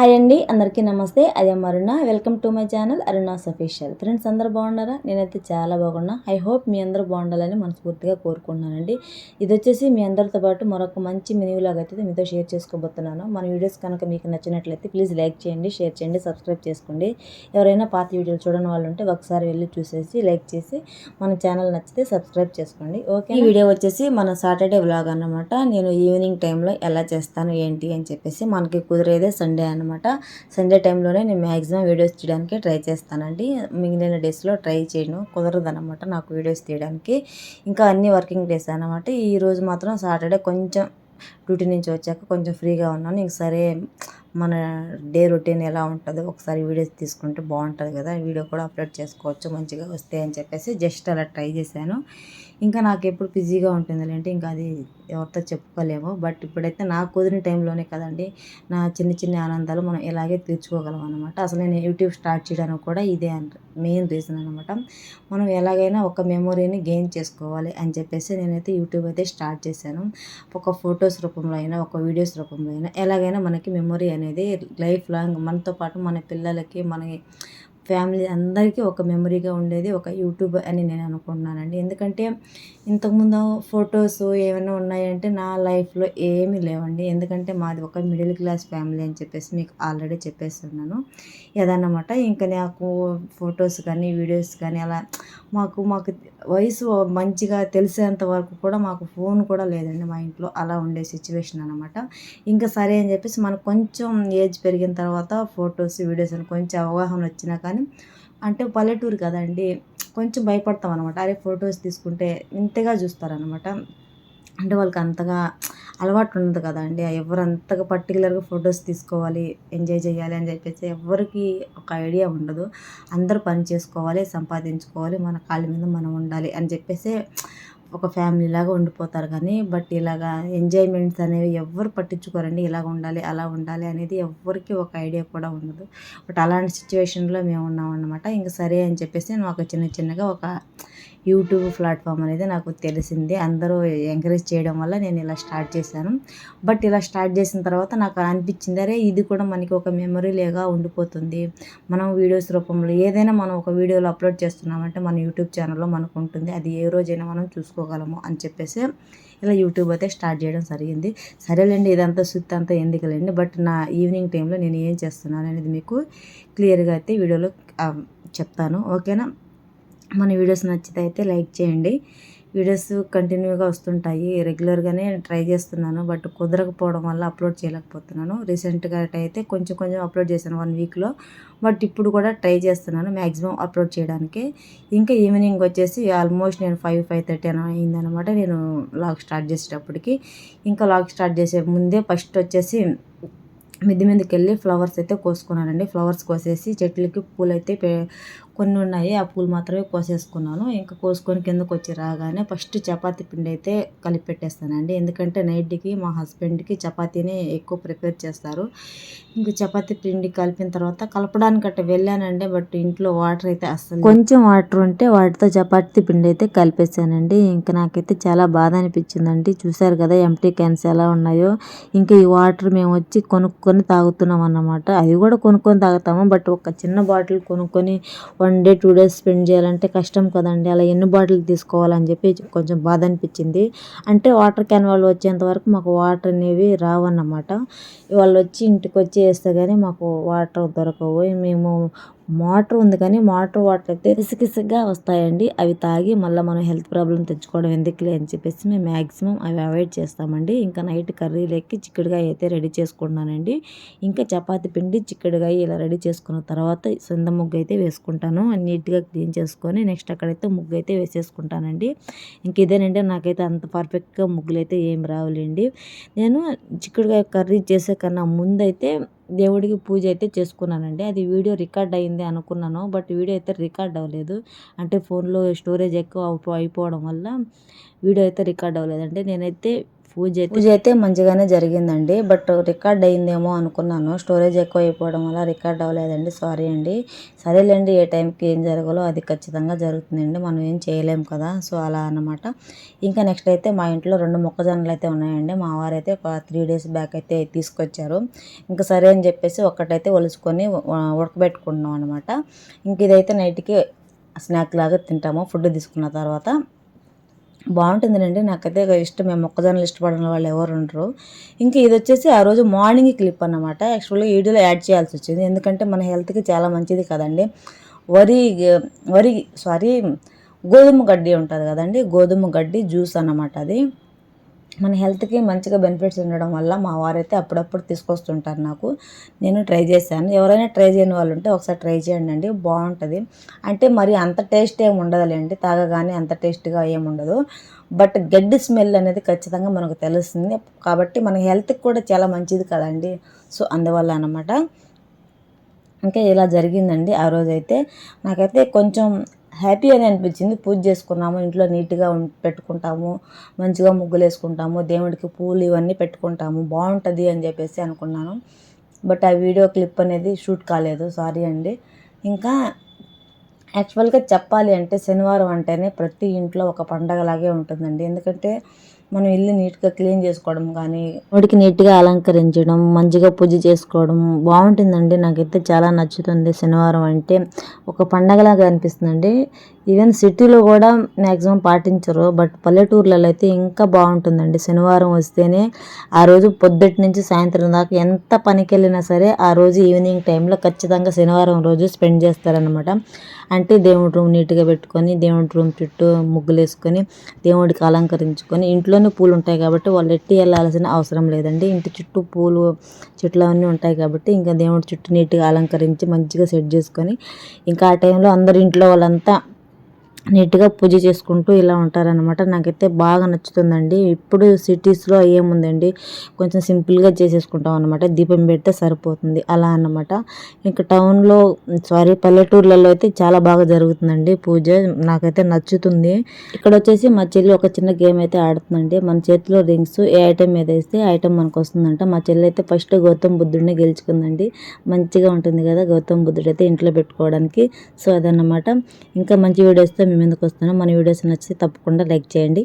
Hi అండి అందరికీ నమస్తే. అదే Aruna. Welcome to my channel Aruna's official friends అందరూ బాగున్నారా? నేనైతే చాలా బాగున్నా. ఐ హోప్ మీ అందరూ బాగుండాలని మనస్ఫూర్తిగా కోరుకుంటున్నానండి. ఇది వచ్చేసి మీ అందరితో పాటు మరొక మంచి మినిలాగా అయితే మీతో షేర్ చేసుకోబోతున్నాను. మన వీడియోస్ కనుక మీకు నచ్చినట్లయితే ప్లీజ్ లైక్ చేయండి షేర్ చేయండి సబ్స్క్రైబ్ చేసుకోండి. ఎవరైనా పాత వీడియోలు చూడని వాళ్ళు ఉంటే ఒకసారి వెళ్ళి చూసేసి లైక్ చేసి మన ఛానల్ నచ్చితే సబ్స్క్రైబ్ చేసుకోండి. ఓకే ఈ వీడియో వచ్చేసి మన సాటర్డే వ్లాగ్ అన్నమాట. నేను ఈవినింగ్ టైంలో ఎలా చేస్తాను ఏంటి అని చెప్పేసి మనకి కుదిరేదే సండే అనమాట సండే టైంలోనే నేను మ్యాక్సిమం వీడియోస్ తీయడానికి ట్రై చేస్తానండి. మిగిలిన డేస్లో ట్రై చేయను కుదరదనమాట నాకు వీడియోస్ తీయడానికి. ఇంకా అన్ని వర్కింగ్ డేస్ అనమాట. ఈరోజు మాత్రం సాటర్డే కొంచెం డ్యూటీ నుంచి వచ్చాక కొంచెం ఫ్రీగా ఉన్నాను. ఇంక సరే మన డే రొటీన్ ఎలా ఉంటుందో ఒకసారి వీడియోస్ తీసుకుంటే బాగుంటుంది కదా. వీడియో కూడా అప్లోడ్ చేసుకోవచ్చు మంచిగా వస్తాయి అని చెప్పేసి జస్ట్ అలా ట్రై చేశాను. ఇంకా నాకు ఎప్పుడు బిజీగా ఉంటుంది అంటే ఇంకా అది ఎవరితో చెప్పుకోలేము. బట్ ఇప్పుడైతే నాకు కుదిరిన టైంలోనే కదండి నా చిన్న చిన్న ఆనందాలు మనం ఇలాగే తీర్చుకోగలం అనమాట అసలు నేను యూట్యూబ్ స్టార్ట్ చేయడానికి కూడా ఇదే మెయిన్ రీజన్ అనమాట మనం ఎలాగైనా ఒక మెమొరీని గెయిన్ చేసుకోవాలి అని చెప్పేసి నేనైతే యూట్యూబ్ అయితే స్టార్ట్ చేశాను. ఒక ఫొటోస్ రూపంలో అయినా ఒక వీడియోస్ రూపంలో అయినా ఎలాగైనా మనకి మెమొరీ అనేది లైఫ్ లాంగ్ మనతో పాటు మన పిల్లలకి మన ఫ్యామిలీ అందరికీ ఒక మెమరీగా ఉండేది ఒక యూట్యూబ్ అని నేను అనుకుంటున్నానండి. ఎందుకంటే ఇంతకుముందు ఫొటోస్ ఏమైనా ఉన్నాయంటే నా లైఫ్లో ఏమీ లేవండి. ఎందుకంటే మాది ఒక మిడిల్ క్లాస్ ఫ్యామిలీ అని చెప్పేసి మీకు ఆల్రెడీ చెప్పేస్తున్నాను. ఏదన్నమాట ఇంకా నాకు ఫొటోస్ కానీ వీడియోస్ కానీ అలా మాకు మాకు వయసు మంచిగా తెలిసేంత వరకు కూడా మాకు ఫోన్ కూడా లేదండి మా ఇంట్లో. అలా ఉండే సిచ్యువేషన్ అనమాట ఇంకా సరే అని చెప్పేసి మనకు కొంచెం ఏజ్ పెరిగిన తర్వాత ఫొటోస్ వీడియోస్ అని కొంచెం అవగాహన వచ్చినా కానీ అంటే పల్లెటూరు కదండి కొంచెం భయపడతాం అనమాట అరే ఫొటోస్ తీసుకుంటే ఇంతగా చూస్తారనమాట అంటే వాళ్ళకి అంతగా అలవాటు ఉండదు కదండి ఎవరు అంతగా పర్టికులర్గా ఫొటోస్ తీసుకోవాలి ఎంజాయ్ చేయాలి అని చెప్పేసి ఎవరికి ఒక ఐడియా ఉండదు. అందరూ పని చేసుకోవాలి సంపాదించుకోవాలి మన కాళ్ళ మీద మనం ఉండాలి అని చెప్పేసి ఒక ఫ్యామిలీ లాగా ఉండిపోతారు కానీ బట్ ఇలాగా ఎంజాయ్మెంట్స్ అనేవి ఎవ్వరు పట్టించుకోరండి. ఇలా ఉండాలి అలా ఉండాలి అనేది ఎవ్వరికి ఒక ఐడియా కూడా ఉండదు. బట్ అలాంటి సిచ్యువేషన్లో మేము ఉన్నాం అనమాట ఇంకా సరే అని చెప్పేసి నాకు చిన్న చిన్నగా ఒక యూట్యూబ్ ప్లాట్ఫామ్ అనేది నాకు తెలిసింది. అందరూ ఎంకరేజ్ చేయడం వల్ల నేను ఇలా స్టార్ట్ చేశాను. బట్ ఇలా స్టార్ట్ చేసిన తర్వాత నాకు అనిపించింది అరే ఇది కూడా మనకి ఒక మెమరీ లేగా ఉండిపోతుంది. మనం వీడియోస్ రూపంలో ఏదైనా మనం ఒక వీడియోలో అప్లోడ్ చేస్తున్నామంటే మన యూట్యూబ్ ఛానల్లో మనకు ఉంటుంది. అది ఏ రోజైనా మనం చూసుకోగలము అని చెప్పేసి ఇలా యూట్యూబ్ అయితే స్టార్ట్ చేయడం జరిగింది. సరేలేండి ఇదంతా సుత్తి అంతా ఎందుకులేండి బట్ నా ఈవినింగ్ టైంలో నేను ఏం చేస్తున్నాను అనేది మీకు క్లియర్గా అయితే వీడియోలో చెప్తాను. ఓకేనా? మన వీడియోస్ నచ్చితే అయితే లైక్ చేయండి. వీడియోస్ కంటిన్యూగా వస్తుంటాయి. రెగ్యులర్గానే ట్రై చేస్తున్నాను. బట్ కుదరకపోవడం వల్ల అప్లోడ్ చేయలేకపోతున్నాను. రీసెంట్గా అయితే కొంచెం కొంచెం అప్లోడ్ చేశాను వన్ వీక్లో. బట్ ఇప్పుడు కూడా ట్రై చేస్తున్నాను మ్యాక్సిమం అప్లోడ్ చేయడానికి. ఇంకా ఈవినింగ్ వచ్చేసి ఆల్మోస్ట్ నేను ఫైవ్ ఫైవ్ థర్టీ అని అయిందనమాట నేను లాగ్ స్టార్ట్ చేసేటప్పటికి. ఇంకా లాగ్ స్టార్ట్ చేసే ముందే ఫస్ట్ వచ్చేసి మిద్ది మీదకి వెళ్ళి ఫ్లవర్స్ అయితే కోసుకున్నానండి. ఫ్లవర్స్ కోసేసి చెట్లకి పూలు అయితే కొన్ని ఉన్నాయి. ఆ పూలు మాత్రమే కోసేసుకున్నాను. ఇంకా కోసుకొని కిందకు వచ్చి రాగానే ఫస్ట్ చపాతీ పిండి అయితే కలిపి పెట్టేస్తానండి. ఎందుకంటే నైట్కి మా హస్బెండ్కి చపాతీని ఎక్కువ ప్రిపేర్ చేస్తారు. ఇంకా చపాతీ పిండి కలిపిన తర్వాత కలపడానికి అట్ట వెళ్ళానండి. బట్ ఇంట్లో వాటర్ అయితే అస్సలు కొంచెం వాటర్ ఉంటే వాటితో చపాతీ పిండి అయితే కలిపేసానండి. ఇంకా నాకైతే చాలా బాధ అనిపించిందండి. చూసారు కదా ఎంటీ క్యాన్స్ ఎలా ఉన్నాయో. ఇంకా ఈ వాటర్ మేము వచ్చి కొనుక్కొని తాగుతున్నాం అన్నమాట అది కూడా కొనుక్కొని తాగుతాము. బట్ ఒక చిన్న బాటిల్ కొనుక్కొని one day two days spend చేయాలంటే కష్టం కదండి. అలా ఎన్ని బాటిల్ తీసుకోవాలని చెప్పి కొంచెం బాధ అనిపించింది అంటే వాటర్ క్యాన్ వాళ్ళు వచ్చేంత వరకు మాకు వాటర్ అనేవి రావన్నమాట. వాళ్ళు వచ్చి ఇంటికి వచ్చి వేస్తే కానీ మాకు వాటర్ దొరకవు. మేము మోటార్ ఉంది కానీ మోటార్ వాటర్ అయితే ఇసుకిసుగ్గా వస్తాయండి. అవి తాగి మళ్ళీ మనం హెల్త్ ప్రాబ్లం తెచ్చుకోవడం ఎందుకులే అని చెప్పేసి మేము మ్యాక్సిమం అవి అవాయిడ్ చేస్తామండి. ఇంకా నైట్ కర్రీ లెక్కి చిక్కుడుగాయ అయితే రెడీ చేసుకున్నానండి ఇంకా చపాతి పిండి చిక్కుడుగాయ ఇలా రెడీ చేసుకున్న తర్వాత సొంత ముగ్గు అయితే వేసుకుంటాను. నీట్గా క్లీన్ చేసుకొని నెక్స్ట్ అక్కడైతే ముగ్గు అయితే వేసేసుకుంటానండి. ఇంక ఇదేనండి నాకైతే అంత పర్ఫెక్ట్గా ముగ్గులు అయితే ఏం రావులేండి. నేను చిక్కుడుగాయ కర్రీ చేసే కన్నా ముందైతే దేవుడికి పూజ అయితే చేసుకున్నానండి. అది వీడియో రికార్డ్ అయింది అనుకున్నాను. బట్ వీడియో అయితే రికార్డ్ అవ్వలేదు. అంటే ఫోన్లో స్టోరేజ్ ఎక్కువ అయిపోవడం వల్ల వీడియో అయితే రికార్డ్ అవ్వలేదండి. నేనైతే పూజ పూజ అయితే మంచిగానే జరిగిందండి. బట్ రికార్డ్ అయిందేమో అనుకున్నాను. స్టోరేజ్ ఎక్కువ అయిపోవడం వల్ల రికార్డ్ అవ్వలేదండి. సారీ అండి. సరేలేండి ఏ టైంకి ఏం జరగాలో అది ఖచ్చితంగా జరుగుతుందండి. మనం ఏం చేయలేము కదా. సో అలా అన్నమాట. ఇంకా నెక్స్ట్ అయితే మా ఇంట్లో రెండు మొక్కజొన్నలు అయితే ఉన్నాయండి. మా వారైతే ఒక త్రీ డేస్ బ్యాక్ అయితే తీసుకొచ్చారు. ఇంకా సరే అని చెప్పేసి ఒక్కటైతే ఒలుచుకొని ఉడకబెట్టుకుంటున్నాం అనమాట ఇంక ఇదైతే నైట్కి స్నాక్ లాగా తింటాము. ఫుడ్ తీసుకున్న తర్వాత బాగుంటుందండి నాకైతే ఇష్టం. మేము మొక్కజొన్నలు ఇష్టపడిన వాళ్ళు ఎవరు ఉండరు. ఇంకా ఇది వచ్చేసి ఆ రోజు మార్నింగ్ క్లిప్ అన్నమాట. యాక్చువల్గా వీడియోలో యాడ్ చేయాల్సి వచ్చింది. ఎందుకంటే మన హెల్త్కి చాలా మంచిది కదండి. వరి వరి సారీ గోధుమ గడ్డి ఉంటుంది కదండి. గోధుమ గడ్డి జ్యూస్ అన్నమాట అది. మన హెల్త్కి మంచిగా బెనిఫిట్స్ ఉండడం వల్ల మా వారైతే అప్పుడప్పుడు తీసుకొస్తుంటారు నాకు. నేను ట్రై చేశాను. ఎవరైనా ట్రై చేయని వాళ్ళు ఉంటే ఒకసారి ట్రై చేయండి అండి. బాగుంటుంది. అంటే మరి అంత టేస్ట్ ఏమి ఉండదులేండి. తాగగానే అంత టేస్ట్గా ఏమి ఉండదు. బట్ గడ్డి స్మెల్ అనేది ఖచ్చితంగా మనకు తెలుస్తుంది. కాబట్టి మన హెల్త్కి కూడా చాలా మంచిది కదండి. సో అందువల్ల అనమాట ఇంకా ఇలా జరిగిందండి ఆ రోజైతే. నాకైతే కొంచెం హ్యాపీ అని అనిపించింది. పూజ చేసుకున్నాము ఇంట్లో నీట్గా ఉం- పెట్టుకుంటాము మంచిగా ముగ్గులు వేసుకుంటాము దేవుడికి పూలు ఇవన్నీ పెట్టుకుంటాము బాగుంటుంది అని చెప్పేసి అనుకున్నాను. బట్ ఆ వీడియో క్లిప్ అనేది షూట్ కాలేదు సారీ అండి. ఇంకా యాక్చువల్గా చెప్పాలి అంటే శనివారం అంటేనే ప్రతి ఇంట్లో ఒక పండగలాగే ఉంటుందండి. ఎందుకంటే మనం ఇల్లు నీట్గా క్లీన్ చేసుకోవడం కానీ వాడికి నీట్గా అలంకరించడం మంచిగా పూజ చేసుకోవడం బాగుంటుందండి నాకైతే చాలా నచ్చుతుంది శనివారం అంటే. ఒక పండగలాగా అనిపిస్తుందండి. ఈవెన్ సిటీలో కూడా మ్యాక్సిమం పాటించరు బట్ పల్లెటూర్లలో అయితే ఇంకా బాగుంటుందండి శనివారం వస్తేనే ఆ రోజు పొద్దుటి నుంచి సాయంత్రం దాకా ఎంత పనికి వెళ్ళినా సరే ఆ రోజు ఈవినింగ్ టైంలో ఖచ్చితంగా శనివారం రోజు స్పెండ్ చేస్తారనమాట అంటే దేవుడి రూమ్ నీట్గా పెట్టుకొని దేవుడి రూమ్ చుట్టూ ముగ్గులు వేసుకొని దేవుడికి అలంకరించుకొని ఇంట్లో ఇంట్లోనే పూలు ఉంటాయి కాబట్టి వాళ్ళు ఎట్టి వెళ్ళాల్సిన అవసరం లేదండి. ఇంటి చుట్టూ పూలు చెట్లు అవన్నీ ఉంటాయి కాబట్టి ఇంకా దేవుడి చుట్టూ నీట్గా అలంకరించి మంచిగా సెట్ చేసుకొని ఇంకా ఆ టైంలో అందరు ఇంట్లో వాళ్ళంతా నీట్గా పూజ చేసుకుంటూ ఇలా ఉంటారనమాట నాకైతే బాగా నచ్చుతుందండి. ఇప్పుడు సిటీస్లో ఏముందండి? కొంచెం సింపుల్గా చేసేసుకుంటాం అనమాట దీపం పెడితే సరిపోతుంది. అలా అన్నమాట. ఇంకా టౌన్లో సారీ పల్లెటూర్లలో అయితే చాలా బాగా జరుగుతుందండి పూజ. నాకైతే నచ్చుతుంది. ఇక్కడ వచ్చేసి మా చెల్లి ఒక చిన్న గేమ్ అయితే ఆడుతుందండి. మన చేతిలో రింగ్స్ ఏ ఐటెం మీద వేస్తే ఐటెం మనకు వస్తుందంట మా చెల్లి అయితే ఫస్ట్ గౌతమ్ బుద్ధుడిని గెలుచుకుందండి. మంచిగా ఉంటుంది కదా గౌతమ్ బుద్ధుడు అయితే ఇంట్లో పెట్టుకోవడానికి. సో అదన్నమాట. ఇంకా మంచి వీడియోస్తో మీ ముందుకు వస్తున్నాం మన వీడియోస్ నచ్చితే తప్పకుండా లైక్ చేయండి.